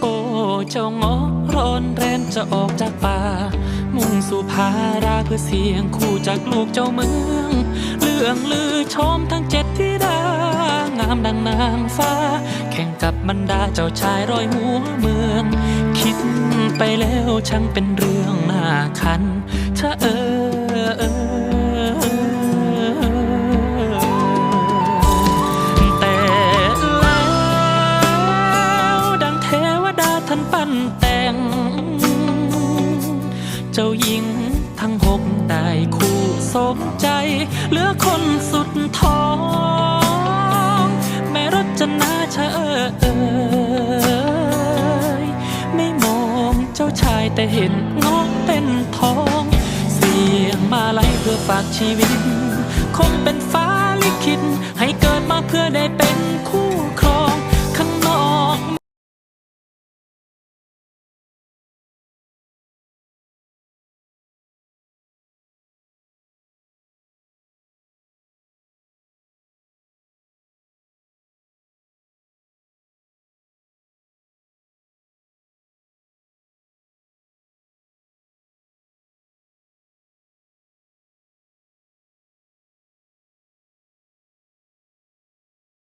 โอ้เจ้างอร้อนแรนจะออกจากป่า มุ่งสู่พาราเพื่อเสียงคู่จากลูกเจ้าเมืองเรื่องลือชมทั้งเจ็ดที่ดางามดังนางฟ้า แข่งกับบรรดาเจ้าชายร้อยหัวเมือง คิดไปแล้วช่างเป็นเรื่องน่าคันเออเออ จ้าหญิงทั้งหกได้คู่สมใจ เหลือคนสุดท้อง แม่รจนาเชอเอยไม่มองเจ้าชายแต่เห็นงอกเป็นทอง เสียงมาไลเพื่อฝากชีวิต คงเป็นฟ้า